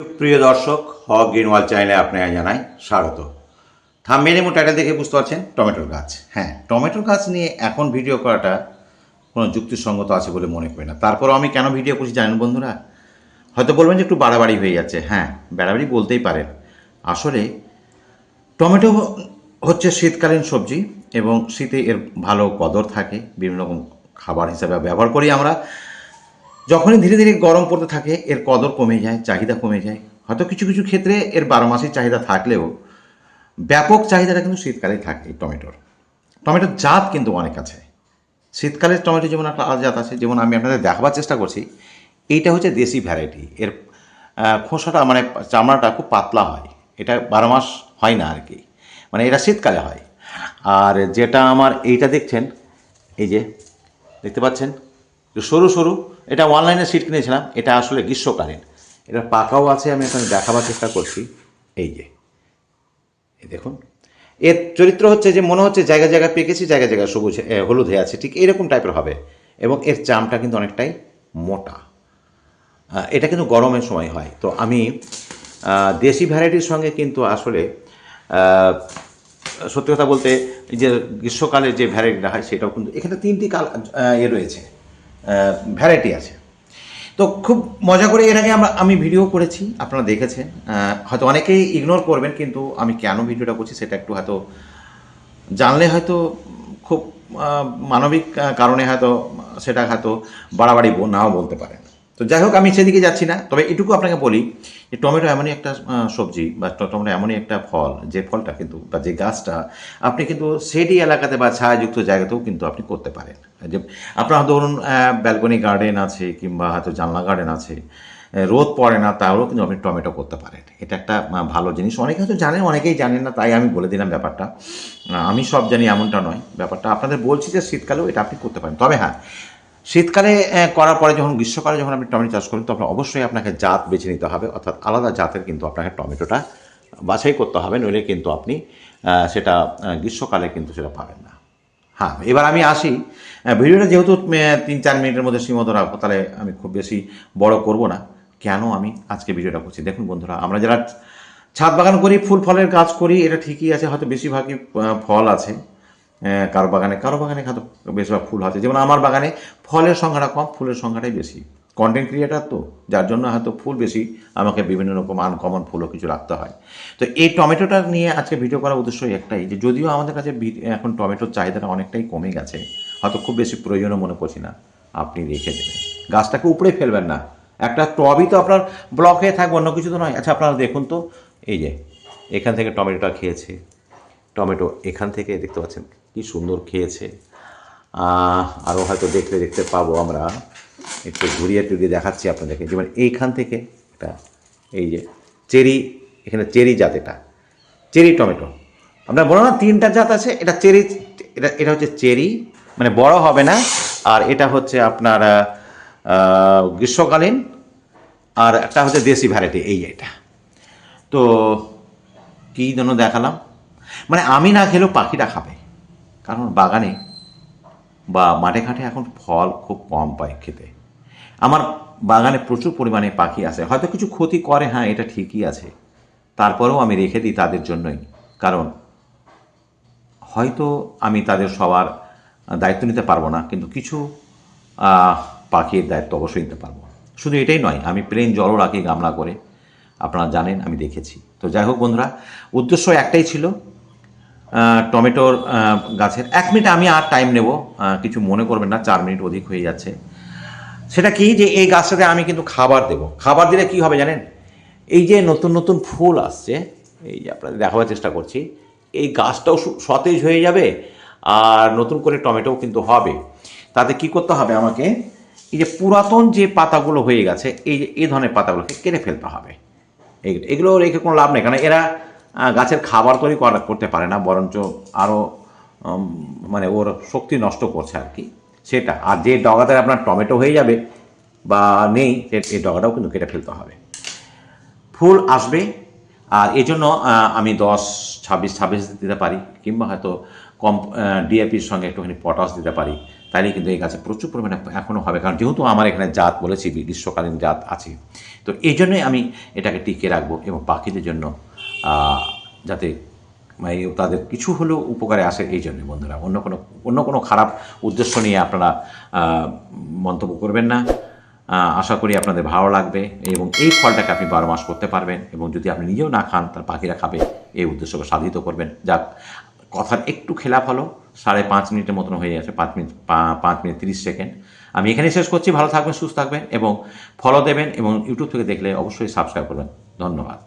প্রিয় দর্শক, হক গ্রিন গ্রিনওয়াল চ্যানেলে আপনাকে জানাই স্বাগত। থাম্বেল এবং টাইটেল দেখে বুঝতে পারছেন, টমেটোর গাছ। হ্যাঁ টমেটোর গাছ নিয়ে এখন ভিডিও করাটা কোনো যুক্তিসঙ্গত আছে বলে মনে করি না। তারপরও আমি কেন ভিডিও করছি জানেন বন্ধুরা? হয়তো বলবেন যে একটু বাড়াবাড়ি হয়ে যাচ্ছে। হ্যাঁ বাড়াবাড়ি বলতেই পারেন। আসলে টমেটো হচ্ছে শীতকালীন সবজি এবং শীতে এর ভালো কদর থাকে, বিভিন্ন রকম খাবার হিসাবে ব্যবহার করি আমরা। যখনই ধীরে ধীরে গরম পড়তে থাকে, এর কদর কমে যায়, চাহিদা কমে যায়। হয়তো কিছু কিছু ক্ষেত্রে এর বারো মাসের চাহিদা থাকলেও ব্যাপক চাহিদাটা কিন্তু শীতকালেই থাকে টমেটোর। টমেটোর জাত কিন্তু অনেক আছে। শীতকালের টমেটো যেমন একটা আলাদা জাত আছে, যেমন আমি আপনাদের দেখাবার চেষ্টা করছি, এইটা হচ্ছে দেশি ভ্যারাইটি। এর খোসাটা মানে চামড়াটা খুব পাতলা হয়। এটা বারো মাস হয় না আর কি। মানে এটা শীতকালে হয়। আর যেটা আমার এইটা দেখছেন, এই যে, দেখতে পাচ্ছেন? একটু সরু সরু, এটা অনলাইনে সিট কিনেছিলাম, এটা আসলে গ্রীষ্মকালীন। এটা পাকাও আছে, আমি এখন দেখাবার চেষ্টা করছি। এই যে। এই দেখুন। এর চরিত্র হচ্ছে যে মনে হচ্ছে জায়গায় জায়গায় পেকেছি জায়গায় জায়গায় সবুজ হলুদ হয়ে আছে, ঠিক এরকম টাইপের হবে। এবং এর চামটা কিন্তু অনেকটাই মোটা। এটা কিন্তু গরমের সময় হয়। তো আমি দেশি ভ্যারাইটির সঙ্গে কিন্তু আসলে সত্যি কথা বলতে যে গ্রীষ্মকালে যে ভ্যারাইটিটা হয়, সেটাও কিন্তু, এখানে তিনটি কাল এ রয়েছে। ভ্যারাইটি আছে। তো খুব মজা করে এর আগে আমরা আমি ভিডিও করেছি, আপনারা দেখেছেন। হয়তো অনেকেই ইগনোর করবেন, কিন্তু আমি কেন ভিডিওটা করছি সেটা একটু হয়তো জানলে হয়তো খুব মানবিক কারণে হয়তো সেটা হয়তো বাড়াবাড়ি নাও বলতে পারেন। তো যাই হোক, আমি সেদিকে যাচ্ছি না। তবে এটুকু আপনাকে বলি যে টমেটো এমনই একটা সবজি বা টমেটো এমনই একটা ফল, যে ফলটা কিন্তু, বা যে গাছটা আপনি কিন্তু সেডি এলাকাতে বা ছায়াযুক্ত জায়গাতেও কিন্তু আপনি করতে পারেন। যে আপনার ধরুন ব্যালকনি গার্ডেন আছে কিংবা হয়তো জানলা গার্ডেন আছে রোদ পড়ে না, তাহলেও কিন্তু আপনি টমেটো করতে পারেন। এটা একটা ভালো জিনিস। অনেকে হয়তো জানেন, অনেকেই জানেন না, তাই আমি বলে দিলাম ব্যাপারটা। আমি সব জানি এমনটা নয়। ব্যাপারটা আপনাদের বলছি যে শীতকালেও এটা আপনি করতে পারেন। তবে হ্যাঁ শীতকালে করার পরে যখন গ্রীষ্মকালে যখন আপনি টমেটো চাষ করেন, তখন অবশ্যই আপনাকে জাত বেছে নিতে হবে, অর্থাৎ আলাদা জাতের কিন্তু আপনাকে টমেটোটা বাছাই করতে হবে, নইলে কিন্তু আপনি সেটা গ্রীষ্মকালে কিন্তু সেটা পাবেন না। হ্যাঁ এবার আমি আসি। ভিডিওটা যেহেতু তিন চার মিনিটের মধ্যে সীমাবদ্ধ রাখব, তাহলে আমি খুব বেশি বড় করব না। কেন আমি আজকে ভিডিওটা করছি? দেখুন বন্ধুরা, আমরা যারা ছাদ বাগান করি, ফুল ফলের কাজ করি, এটা ঠিকই আছে, হয়তো বেশিরভাগই ফল আছে। কারও বাগানে কারও বাগানে হয়তো বেশিরভাগ ফুল আছে। যেমন আমার বাগানে ফলের সংখ্যাটা কম, ফুলের সংখ্যাটাই বেশি। কন্টেন্ট ক্রিয়েটার তো, যার জন্য হয়তো ফুল বেশি, আমাকে বিভিন্ন রকম আনকমন ফুলও কিছু রাখতে হয়। তো এই টমেটোটা নিয়ে আজকে ভিডিও করার উদ্দেশ্য একটাই, যে যদিও আমাদের কাছে এখন টমেটোর চাহিদাটা অনেকটাই কমে গেছে, হয়তো খুব বেশি প্রয়োজনও মনে করছি না। আপনি রেখে দেবেন। গাছটাকে উপড়ে ফেলবেন না। একটা টবই তো আপনার ব্লক হয়ে থাকবে, অন্য কিছু তো নয়। আচ্ছা আপনারা দেখুন তো, এই যে, এখান থেকে টমেটোটা খেয়েছে। টমেটো এখান থেকে দেখতে পাচ্ছেন কি সুন্দর খেয়েছে। আরও হয়তো দেখতে দেখতে পাবো আমরা। একটু ঘুরিয়ে টুরিয়ে দেখাচ্ছি আপনাদেরকে। যেমন এইখান থেকে এটা এই যে চেরি, এখানে চেরি জাত এটা। Cherry tomato. আমরা বলো না তিনটা জাত আছে, এটা চেরি, এটা এটা হচ্ছে চেরি মানে বড় হবে না। আর এটা হচ্ছে আপনার গ্রীষ্মকালীন। আর একটা হচ্ছে দেশি ভ্যারাইটি এই এটা। তো কী জন্য দেখালাম? মানে আমি না খেলেও পাখিরা খাবে। কারণ বাগানে বা মাঠে ঘাটে এখন ফল খুব কম পায় খেতে। আমার বাগানে প্রচুর পরিমাণে পাখি আছে। হয়তো কিছু ক্ষতি করে হ্যাঁ এটা ঠিকই আছে। তারপরেও আমি রেখে দিই তাদের জন্যই। কারণ হয়তো আমি তাদের সবার দায়িত্ব নিতে পারব না, কিন্তু কিছু পাখির দায়িত্ব অবশ্যই নিতে পারব। শুধু এটাই নয়, আমি প্লেন জলও রাখি গামলা করে। আপনারা জানেন, আমি দেখেছি। তো যাই হোক বন্ধুরা, উদ্দেশ্য একটাই ছিল টমেটোর গাছের। এক মিনিট আমি আর টাইম নেব। কিছু মনে করবেন না, চার মিনিট অধিক হয়ে যাচ্ছে। সেটা কি যে এই গাছটাতে আমি কিন্তু খাবার দেব? খাবার দিলে কি হবে জানেন? এই যে নতুন নতুন ফুল আসছে, এই যে আপনাদের দেখাবার চেষ্টা করছি, এই গাছটাও সতেজ হয়ে যাবে আর নতুন করে টমেটোও কিন্তু হবে। তাতে কি করতে হবে আমাকে? এই যে পুরাতন যে পাতাগুলো হয়ে গেছে, এই যে, এই ধরনের পাতাগুলোকে কেটে ফেলতে হবে। এগুলো রেখে কোনো লাভ নেই, কারণ এরা গাছের খাবার তৈরি করা করতে পারে না, বরঞ্চ আরও মানে ওর শক্তি নষ্ট করছে আর কি। সেটা, আর যে ডগাতে আপনার টমেটো হয়ে যাবে বা নেই এই ডগাটাও কিন্তু কেটে ফেলতে হবে। ফুল আসবে, আর এই জন্য আমি দশ, ছাব্বিশ ছাব্বিশ দিতে পারি, কিংবা হয়তো কম ডিএপির সঙ্গে একটুখানি পটাশ দিতে পারি, তাইলে কিন্তু এই গাছে প্রচুর পরিমাণে এখনও হবে, কারণ যেহেতু আমার এখানে জাত বলেছি, গ্রীষ্মকালীন জাত আছে। তো এই জন্যই আমি এটাকে টিকিয়ে রাখব, এবং পাখিদের জন্য যাতে মানে তাদের কিছু হলেও উপকারে আসে এই জন্যই বন্ধুরা। অন্য কোনো অন্য কোনো খারাপ উদ্দেশ্য নিয়ে আপনারা মন্তব্য করবেন না। আশা করি আপনাদের ভালো লাগবে এবং এই ফলটাকে আপনি বারো মাস করতে পারবেন এবং যদি আপনি নিজেও না খান, তার পাখিরা খাবে। এই উদ্দেশ্যকে সাধিত করবেন। যাক, কথার একটু খেলাপ হলো, সাড়ে পাঁচ মিনিটের মতন হয়ে গেছে, পাঁচ মিনিট পাঁচ মিনিট তিরিশ সেকেন্ড। আমি এখানে শেষ করছি। ভালো থাকবেন, সুস্থ থাকবেন এবং ফলো দেবেন এবং ইউটিউব থেকে দেখলে অবশ্যই সাবস্ক্রাইব করবেন। ধন্যবাদ।